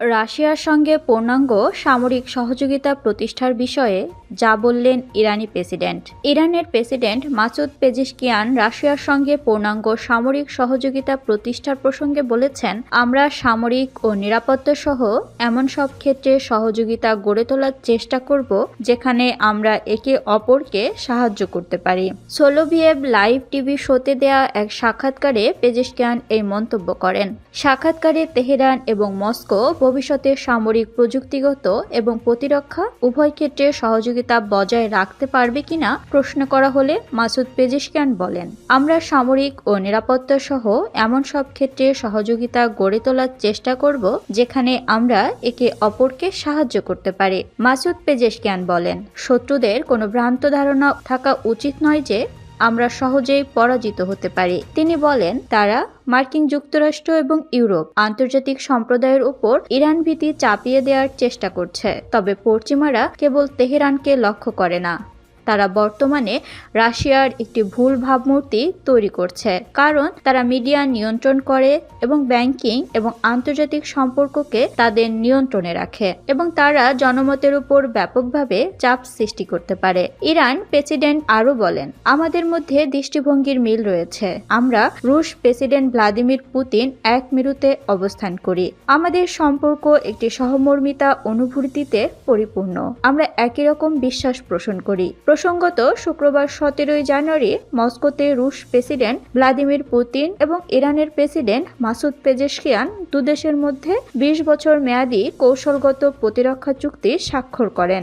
রাশিয়ার সঙ্গে পূর্ণাঙ্গ সামরিক সহযোগিতা প্রতিষ্ঠার বিষয়ে যা বললেন ইরানি প্রেসিডেন্ট। ইরানের প্রেসিডেন্ট মাসুদ পেজিশকিয়ান রাশিয়ার সঙ্গে পূর্ণাঙ্গ সামরিক সহযোগিতা প্রতিষ্ঠার প্রসঙ্গে বলেছেন, আমরা সামরিক ও নিরাপত্তা সহ এমন সব ক্ষেত্রে সহযোগিতা গড়ে তোলার চেষ্টা করব, যেখানে আমরা একে অপরকে সাহায্য করতে পারি। সোলোভিয়েভ লাইভ টিভি শোতে দেয়া এক সাক্ষাৎকারে পেজিশকিয়ান এই মন্তব্য করেন। সাক্ষাৎকারে তেহরান এবং মস্কো ভবিষ্যতে সামরিক প্রযুক্তিগত এবং প্রতিরক্ষা উভয় ক্ষেত্রে সহযোগিতা বজায় রাখতে পারবে কিনা প্রশ্ন করা হলে মাসুদ পেজিশকিয়ান বলেন, আমরা সামরিক ও নিরাপত্তা সহ এমন সব ক্ষেত্রে সহযোগিতা গড়ে তোলার চেষ্টা করব যেখানে আমরা একে অপরকে সাহায্য করতে পারি। মাসুদ পেজেশকিয়ান বলেন, শত্রুদের কোনো ভ্রান্ত ধারণা থাকা উচিত নয় যে আমরা সহজেই পরাজিত হতে পারি। তিনি বলেন, তারা মার্কিন যুক্তরাষ্ট্র এবং ইউরোপ আন্তর্জাতিক সম্প্রদায়ের উপর ইরান ভীতি চাপিয়ে দেওয়ার চেষ্টা করছে। তবে পশ্চিমারা কেবল তেহরানকে লক্ষ্য করে না। তারা বর্তমানে রাশিয়ার একটি ভুল ভাবমূর্তি তৈরি করছে। কারণ তারা মিডিয়া নিয়ন্ত্রণ করে এবং ব্যাংকিং এবং আন্তর্জাতিক সম্পর্ককে তাদের নিয়ন্ত্রণে রাখে এবং তারা জনমতের উপর ব্যাপকভাবে চাপ সৃষ্টি করতে পারে। ইরান প্রেসিডেন্ট আরও বলেন, আমাদের মধ্যে দৃষ্টিভঙ্গির মিল রয়েছে। আমরা রুশ প্রেসিডেন্ট ভ্লাদিমির পুতিন এক মেরুতে অবস্থান করি। আমাদের সম্পর্ক একটি সহমর্মিতা অনুভূতিতে পরিপূর্ণ। আমরা একই রকম বিশ্বাস পোষণ করি। প্রসঙ্গত, শুক্রবার সতেরোই জানুয়ারি মস্কোতে রুশ প্রেসিডেন্ট ভ্লাদিমির পুতিন এবং ইরানের প্রেসিডেন্ট মাসুদ পেজেশকিয়ান দুদেশের মধ্যে বিশ বছর মেয়াদী কৌশলগত প্রতিরক্ষা চুক্তি স্বাক্ষর করেন।